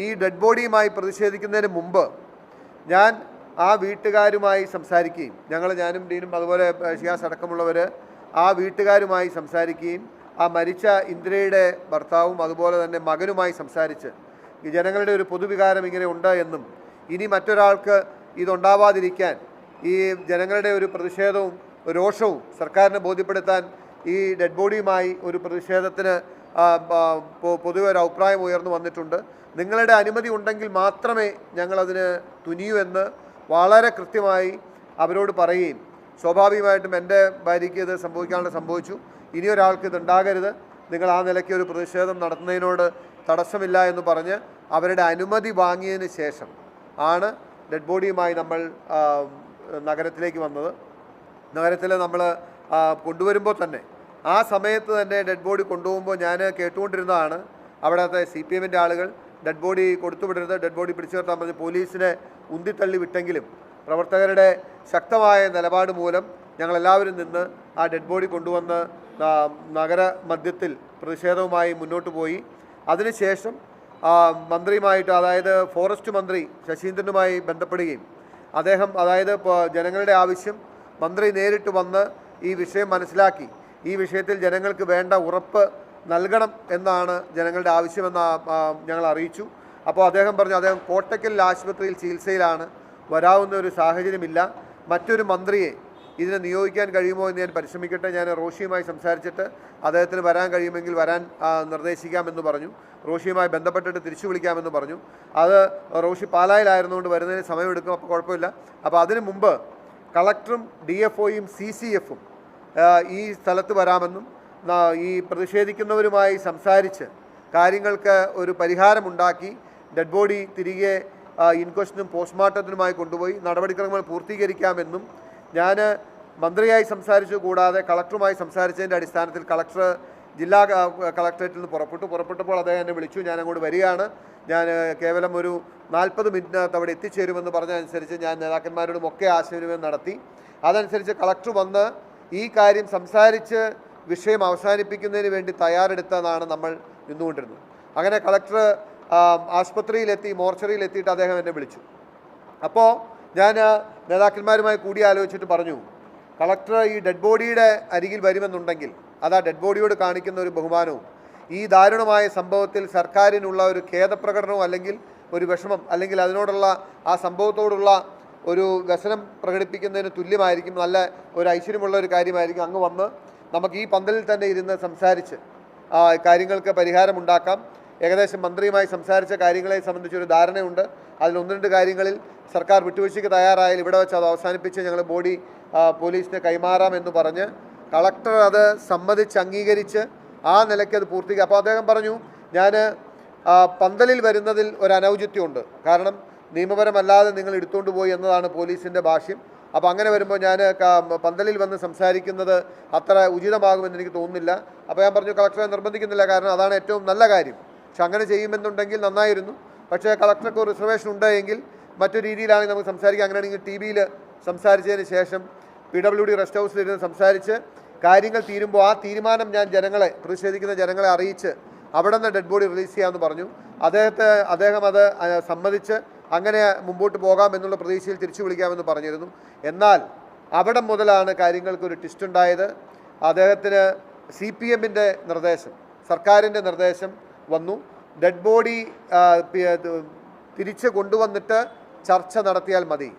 ഈ ഡെഡ് ബോഡിയുമായി പ്രതിഷേധിക്കുന്നതിന് മുമ്പ് ഞാൻ ആ വീട്ടുകാരുമായി സംസാരിക്കുകയും ഞങ്ങൾ ഞാനും ഡീനും അതുപോലെ ഷിയാസ് അടക്കമുള്ളവർ ആ വീട്ടുകാരുമായി സംസാരിക്കുകയും ആ മരിച്ച ഇന്ദിരയുടെ ഭർത്താവും അതുപോലെ തന്നെ മകനുമായി സംസാരിച്ച് ഈ ജനങ്ങളുടെ ഒരു പൊതുവികാരം ഇങ്ങനെ ഉണ്ട് എന്നും ഇനി മറ്റൊരാൾക്ക് ഇതുണ്ടാവാതിരിക്കാൻ ഈ ജനങ്ങളുടെ ഒരു പ്രതിഷേധവും രോഷവും സർക്കാരിനെ ബോധ്യപ്പെടുത്താൻ ഈ ഡെഡ് ബോഡിയുമായി ഒരു പ്രതിഷേധത്തിന് പൊതുവെ ഒരു അഭിപ്രായം ഉയർന്നു വന്നിട്ടുണ്ട്. നിങ്ങളുടെ അനുമതി ഉണ്ടെങ്കിൽ മാത്രമേ ഞങ്ങളതിന് തുനിയൂ എന്ന് വളരെ കൃത്യമായി അവരോട് പറയുകയും സ്വാഭാവികമായിട്ടും എന്റെ ഭാര്യയ്ക്ക് ഇത് സംഭവിക്കാനുള്ള സംഭവിച്ചു. ഇനിയൊരാൾക്ക് ഇത് ഉണ്ടാകരുത് നിങ്ങൾ ആ നിലയ്ക്ക് ഒരു പ്രതിഷേധം നടത്തുന്നതിനോട് തടസ്സമില്ല എന്ന് പറഞ്ഞ് അവരുടെ അനുമതി വാങ്ങിയതിന് ശേഷം ആണ് ഡെഡ് ബോഡിയുമായി നമ്മൾ നഗരത്തിലേക്ക് വന്നത്. നഗരത്തിൽ നമ്മൾ കൊണ്ടുവരുമ്പോൾ തന്നെ ആ സമയത്ത് തന്നെ ഡെഡ് ബോഡി കൊണ്ടുപോകുമ്പോൾ ഞാൻ കേട്ടുകൊണ്ടിരുന്നതാണ് അവിടുത്തെ സി പി എമ്മിന്റെ ആളുകൾ ഡെഡ് ബോഡി കൊടുത്തുവിടരുത് ഡെഡ് ബോഡി പിടിച്ചു നിർത്താൻ പറഞ്ഞ് പോലീസിനെ ഉന്തിത്തള്ളി വിട്ടെങ്കിലും പ്രവർത്തകരുടെ ശക്തമായ നിലപാട് മൂലം ഞങ്ങളെല്ലാവരും നിന്ന് ആ ഡെഡ് ബോഡി കൊണ്ടുവന്ന് നഗര മധ്യത്തിൽ പ്രതിഷേധവുമായി മുന്നോട്ട് പോയി. അതിനുശേഷം മന്ത്രിയുമായിട്ട് അതായത് ഫോറസ്റ്റ് മന്ത്രി ശശീന്ദ്രനുമായി ബന്ധപ്പെടുകയും അദ്ദേഹം അതായത് ജനങ്ങളുടെ ആവശ്യം മന്ത്രി നേരിട്ട് വന്ന് ഈ വിഷയം മനസ്സിലാക്കി. ഈ വിഷയത്തിൽ ജനങ്ങൾക്ക് വേണ്ട ഉറപ്പ് നൽകണം എന്നാണ് ജനങ്ങളുടെ ആവശ്യമെന്ന് ഞങ്ങൾ അറിയിച്ചു. അപ്പോൾ അദ്ദേഹം പറഞ്ഞു അദ്ദേഹം കോട്ടക്കൽ ആശുപത്രിയിൽ ചികിത്സയിലാണ്. വരാവുന്ന ഒരു സാഹചര്യമില്ല. മറ്റൊരു മന്ത്രിയെ ഇതിനെ നിയോഗിക്കാൻ കഴിയുമോ എന്ന് ഞാൻ പരിശ്രമിക്കട്ടെ. ഞാൻ റോഷിയുമായി സംസാരിച്ചിട്ട് അദ്ദേഹത്തിന് വരാൻ കഴിയുമെങ്കിൽ വരാൻ നിർദ്ദേശിക്കാമെന്ന് പറഞ്ഞു. റോഷിയുമായി ബന്ധപ്പെട്ടിട്ട് തിരിച്ചു വിളിക്കാമെന്ന് പറഞ്ഞു. അത് റോഷി പാലായിലായിരുന്നുകൊണ്ട് വരുന്നതിന് സമയമെടുക്കും അപ്പോൾ കുഴപ്പമില്ല. അപ്പോൾ അതിനു മുമ്പ് കളക്ടറും ഡി എഫ് ഒയും സി സി എഫും ഈ സ്ഥലത്ത് വരാമെന്നും ഈ പ്രതിഷേധിക്കുന്നവരുമായി സംസാരിച്ച് കാര്യങ്ങൾക്ക് ഒരു പരിഹാരമുണ്ടാക്കി ഡെഡ് ബോഡി തിരികെ ഇൻക്വസ്റ്റിനും പോസ്റ്റ്മോർട്ടത്തിനുമായി കൊണ്ടുപോയി നടപടിക്രമങ്ങൾ പൂർത്തീകരിക്കാമെന്നും ഞാൻ മന്ത്രിയായി സംസാരിച്ചു കൂടാതെ കളക്ടറുമായി സംസാരിച്ചതിന്റെ അടിസ്ഥാനത്തിൽ കളക്ടർ ജില്ലാ കളക്ടറേറ്റിൽ നിന്ന് പുറപ്പെട്ടു. പുറപ്പെട്ടപ്പോൾ അദ്ദേഹം എന്നെ വിളിച്ചു ഞാൻ അങ്ങോട്ട് വരികയാണ്. ഞാൻ കേവലം ഒരു നാൽപ്പത് മിനിറ്റിനകത്ത് അവിടെ എത്തിച്ചേരുമെന്ന് പറഞ്ഞതനുസരിച്ച് ഞാൻ നേതാക്കന്മാരോടും ഒക്കെ ആശയവിനിമയം നടത്തി. അതനുസരിച്ച് കളക്ടർ വന്ന് ഈ കാര്യം സംസാരിച്ച് വിഷയം അവസാനിപ്പിക്കുന്നതിന് വേണ്ടി തയ്യാറെടുത്തതാണ് നമ്മൾ നിന്നുകൊണ്ടിരുന്നത്. അങ്ങനെ കളക്ടർ ആശുപത്രിയിലെത്തി മോർച്ചറിയിലെത്തിയിട്ട് അദ്ദേഹം എന്നെ വിളിച്ചു. അപ്പോൾ ഞാൻ നേതാക്കന്മാരുമായി കൂടി ആലോചിച്ചിട്ട് പറഞ്ഞു കളക്ടർ ഈ ഡെഡ് ബോഡിയുടെ അരികിൽ വരുമെന്നുണ്ടെങ്കിൽ അത് ആ ഡെഡ് ബോഡിയോട് കാണിക്കുന്ന ഒരു ബഹുമാനവും ഈ ദാരുണമായ സംഭവത്തിൽ സർക്കാരിനുള്ള ഒരു ഖേദപ്രകടനവും അല്ലെങ്കിൽ ഒരു വിഷമം അല്ലെങ്കിൽ അതിനോടുള്ള ആ സംഭവത്തോടുള്ള ഒരു വ്യസനം പ്രകടിപ്പിക്കുന്നതിന് തുല്യമായിരിക്കും നല്ല ഒരു ഐശ്വര്യമുള്ള ഒരു കാര്യമായിരിക്കും. അങ്ങ് വന്ന് നമുക്ക് ഈ പന്തലിൽ തന്നെ ഇരുന്ന് സംസാരിച്ച് കാര്യങ്ങൾക്ക് പരിഹാരമുണ്ടാക്കാം ഏകദേശം മന്ത്രിയുമായി സംസാരിച്ച കാര്യങ്ങളെ സംബന്ധിച്ചൊരു ധാരണയുണ്ട്. അതിൽ ഒന്ന് രണ്ട് കാര്യങ്ങളിൽ സർക്കാർ വിട്ടുവീഴ്ചയ്ക്ക് തയ്യാറായാൽ ഇവിടെ വെച്ച് അത് അവസാനിപ്പിച്ച് ഞങ്ങൾ ബോഡി പോലീസിന് കൈമാറാം എന്ന് പറഞ്ഞ് കളക്ടർ അത് സമ്മതിച്ച് അംഗീകരിച്ച് ആ നിലയ്ക്ക് അത് പൂർത്തിയാക്കി അപ്പോൾ അദ്ദേഹം പറഞ്ഞു ഞാൻ പന്തലിൽ വരുന്നതിൽ ഒരു അനൗചിത്യമുണ്ട്. കാരണം നിയമപരമല്ലാതെ നിങ്ങൾ എടുത്തുകൊണ്ട് പോയി എന്നതാണ് പോലീസിന്റെ ഭാഷ്യം. അപ്പോൾ അങ്ങനെ വരുമ്പോൾ ഞാൻ പന്തലിൽ വന്ന് സംസാരിക്കുന്നത് അത്ര ഉചിതമാകുമെന്ന് എനിക്ക് തോന്നുന്നില്ല. അപ്പോൾ ഞാൻ പറഞ്ഞു കളക്ടറെ നിർബന്ധിക്കുന്നില്ല കാരണം അതാണ് ഏറ്റവും നല്ല കാര്യം. പക്ഷെ അങ്ങനെ ചെയ്യുമെന്നുണ്ടെങ്കിൽ നന്നായിരുന്നു. പക്ഷേ കളക്ടർക്ക് റിസർവേഷൻ ഉണ്ട് എങ്കിൽ മറ്റു രീതിയിലാണെങ്കിൽ നമുക്ക് സംസാരിക്കാം. അങ്ങനെയാണെങ്കിൽ ടി വിയിൽ സംസാരിച്ചതിന് ശേഷം പി ഡബ്ല്യു ഡി റെസ്റ്റ് ഹൗസിലിരുന്ന് സംസാരിച്ച് കാര്യങ്ങൾ തീരുമ്പോൾ ആ തീരുമാനം ഞാൻ ജനങ്ങളെ പ്രതിഷേധിക്കുന്ന ജനങ്ങളെ അറിയിച്ച് അവിടെ നിന്ന് ഡെഡ് ബോഡി റിലീസ് ചെയ്യാമെന്ന് പറഞ്ഞു. അദ്ദേഹത്തെ അദ്ദേഹം അത് സമ്മതിച്ച് അങ്ങനെ മുമ്പോട്ട് പോകാം എന്നുള്ള പ്രതീക്ഷയിൽ തിരിച്ചു വിളിക്കാമെന്ന് പറഞ്ഞിരുന്നു. എന്നാൽ അവിടെ മുതലാണ് കാര്യങ്ങൾക്ക് ഒരു ട്വിസ്റ്റ് ഉണ്ടായത്. അദ്ദേഹത്തിന് സി പി എമ്മിന്റെ നിർദ്ദേശം സർക്കാരിന്റെ നിർദ്ദേശം വന്നു. ഡെഡ് ബോഡി തിരിച്ച് കൊണ്ടുവന്നിട്ട് ചർച്ച നടത്തിയാൽ മതി.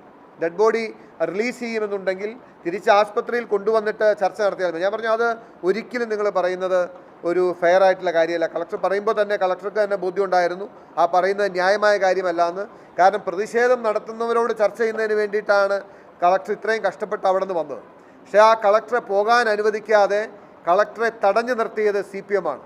ഡെഡ് ബോഡി റിലീസ് ചെയ്യുമെന്നുണ്ടെങ്കിൽ തിരിച്ച് ആസ്പത്രിയിൽ കൊണ്ടുവന്നിട്ട് ചർച്ച നടത്തിയാൽ മതി. ഞാൻ പറഞ്ഞു അത് ഒരിക്കലും നിങ്ങൾ പറയുന്നത് ഒരു ഫെയർ ആയിട്ടുള്ള കാര്യമല്ല. കളക്ടർ പറയുമ്പോൾ തന്നെ കളക്ടർക്ക് തന്നെ ബോധ്യമുണ്ടായിരുന്നു. ആ പറയുന്നത് ന്യായമായ കാര്യമല്ല എന്ന് കാരണം പ്രതിഷേധം നടത്തുന്നവരോട് ചർച്ച ചെയ്യുന്നതിന് വേണ്ടിയിട്ടാണ് കളക്ടർ ഇത്രയും കഷ്ടപ്പെട്ട് അവിടെ നിന്ന് വന്നത്. പക്ഷേ ആ കളക്ടറെ പോകാൻ അനുവദിക്കാതെ കളക്ടറെ തടഞ്ഞു നിർത്തിയത് സി പി എം ആണ്.